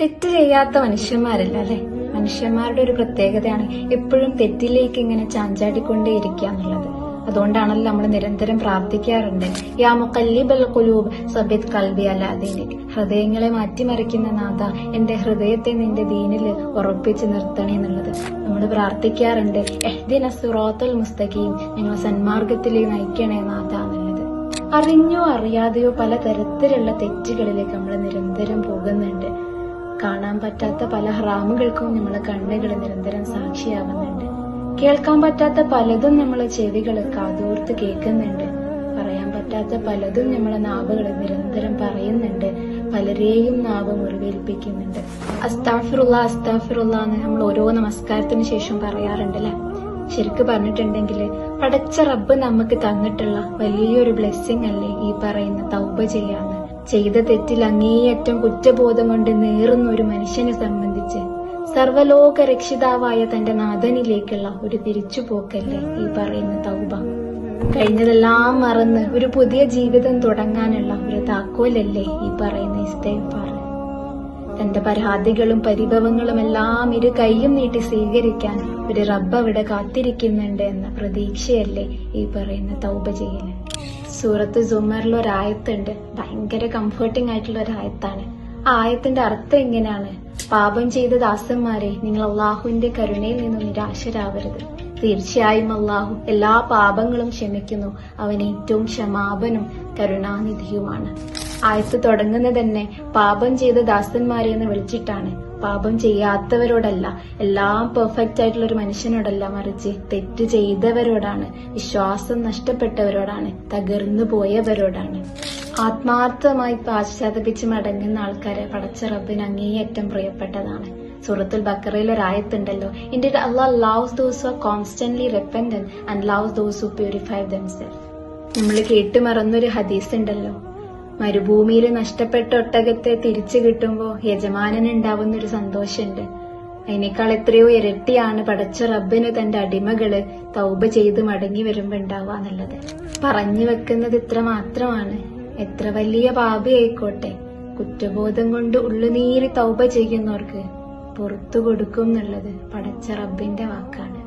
തെറ്റ് ചെയ്യാത്ത മനുഷ്യന്മാരല്ല അല്ലെ? മനുഷ്യന്മാരുടെ ഒരു പ്രത്യേകതയാണ് എപ്പോഴും തെറ്റിലേക്ക് ഇങ്ങനെ ചാഞ്ചാടിക്കൊണ്ടേ ഇരിക്കുക എന്നുള്ളത്. അതുകൊണ്ടാണല്ലോ നമ്മൾ നിരന്തരം പ്രാർത്ഥിക്കാറുണ്ട്. യാ മുക്കല്ലിബൽ കുലൂബ് സബിത് കൽബി അല്ലാതെ ഹൃദയങ്ങളെ മാറ്റിമറിക്കുന്ന നാഥ എന്റെ ഹൃദയത്തെ നിന്റെ ദീനിൽ ഉറപ്പിച്ച് നിർത്തണേ എന്നുള്ളത്. നമ്മൾ പ്രാർത്ഥിക്കാറുണ്ട് എഹ്ദിന സുറോത്തൽ മുസ്തഖീം ഞങ്ങൾ സന്മാർഗത്തിലേക്ക് നയിക്കണേ നാഥ എന്നുള്ളത്. അറിഞ്ഞോ അറിയാതെയോ പല തരത്തിലുള്ള തെറ്റുകളിലേക്ക് നമ്മൾ നിരന്തരം പോകുന്നുണ്ട്. കാണാൻ പറ്റാത്ത പല ഹ്രാമുകൾക്കും നമ്മളെ കണ്ണുകൾ നിരന്തരം സാക്ഷിയാവുന്നുണ്ട്. കേൾക്കാൻ പറ്റാത്ത പലതും നമ്മളെ ചെവികൾ കാതോർത്ത് കേൾക്കുന്നുണ്ട്. പറയാൻ പറ്റാത്ത പലതും നമ്മളെ നാവുകൾ നിരന്തരം പറയുന്നുണ്ട്. പലരെയും നാവ് മുറിവേൽപ്പിക്കുന്നുണ്ട്. അസ്താഫിറുള്ള അസ്താഫിറുള്ള എന്ന് നമ്മൾ ഓരോ നമസ്കാരത്തിന് ശേഷം പറയാറുണ്ടല്ലേ? ശരിക്ക് പറഞ്ഞിട്ടുണ്ടെങ്കിൽ പടച്ച റബ്ബ് നമുക്ക് തന്നിട്ടുള്ള വലിയൊരു ബ്ലെസ്സിങ് അല്ലേ ഈ പറയുന്ന തൗബ ചെയ്യാന്ന്. ചെയ്ത തെറ്റിൽ അങ്ങേയറ്റം കുറ്റബോധം കൊണ്ട് നേറുന്ന ഒരു മനുഷ്യനെ സംബന്ധിച്ച് സർവലോക രക്ഷിതാവായ തന്റെ നാഥനിലേക്കുള്ള ഒരു തിരിച്ചുപോക്കല്ലേ ഈ പറയുന്ന തൗബ? കഴിഞ്ഞതെല്ലാം മറന്ന് ഒരു പുതിയ ജീവിതം തുടങ്ങാനുള്ള ഒരു താക്കോലല്ലേ ഈ പറയുന്ന ഇസ്തേഫാർ തന്റെ പരാതികളും പരിഭവങ്ങളും എല്ലാം ഇരു കൈയും നീട്ടി സ്വീകരിക്കാൻ ഒരു റബ്ബ് അവിടെ കാത്തിരിക്കുന്നുണ്ട് എന്ന പ്രതീക്ഷയല്ലേ ഈ പറയുന്ന തൗബ ചെയ്യൽ. സൂറത്ത് സുമറിൽ ഒരായത്തുണ്ട്. ഭയങ്കര കംഫർട്ടിംഗ് ആയിട്ടുള്ള ഒരു ആയത്താണ് ആ ആയത്തിന്റെ അർത്ഥം എങ്ങനെയാണ്? പാപം ചെയ്ത ദാസന്മാരെ നിങ്ങൾ അള്ളാഹുവിന്റെ കരുണയിൽ നിന്ന് നിരാശരാവരുത്. തീർച്ചയായും അള്ളാഹു എല്ലാ പാപങ്ങളും ക്ഷമിക്കുന്നു. അവൻ ഏറ്റവും ക്ഷമാപനും കരുണാനിധിയുമാണ്. ആയത്ത് തുടങ്ങുന്നത് തന്നെ പാപം ചെയ്ത ദാസന്മാരെ എന്ന് വിളിച്ചിട്ടാണ്. പാപം ചെയ്യാത്തവരോടല്ല എല്ലാം പെർഫെക്റ്റ് ആയിട്ടുള്ള ഒരു മനുഷ്യനോടല്ല മറിച്ച് തെറ്റ് ചെയ്തവരോടാണ് വിശ്വാസം നഷ്ടപ്പെട്ടവരോടാണ് തകർന്നു പോയവരോടാണ്. ആത്മാർത്ഥമായി പാശ്ചാത്തപിച്ച് മടങ്ങുന്ന ആൾക്കാരെ പടച്ച റബ്ബിന് അങ്ങേയറ്റം പ്രിയപ്പെട്ടതാണ്. സൂറത്തുൽ ബക്കറയിൽ ഒരു ആയത്തുണ്ടല്ലോ ഇന്റെ അള്ളാഹ് loves those are constantly repentant and loves those who purify themselves നമ്മൾ കേട്ടുമറന്നൊരു ഹദീസ് ഉണ്ടല്ലോ മരുഭൂമിയിൽ നഷ്ടപ്പെട്ട ഒട്ടകത്തെ തിരിച്ചു കിട്ടുമ്പോൾ യജമാനന് ഉണ്ടാവുന്ന ഒരു സന്തോഷമുണ്ട്. അതിനേക്കാൾ എത്രയോ ഇരട്ടിയാണ് പടച്ച റബ്ബിന് തന്റെ അടിമകൾ തൗബ ചെയ്ത് മടങ്ങി വരുമ്പോ ഉണ്ടാവുക എന്നുള്ളത്. പറഞ്ഞു വെക്കുന്നത് ഇത്ര മാത്രമാണ്. എത്ര വലിയ പാപയായിക്കോട്ടെ. കുറ്റബോധം കൊണ്ട് ഉള്ളുനീരി തൗബ ചെയ്യുന്നവർക്ക് പുറത്തു കൊടുക്കും എന്നുള്ളത് പടച്ച റബ്ബിന്റെ വാക്കാണ്.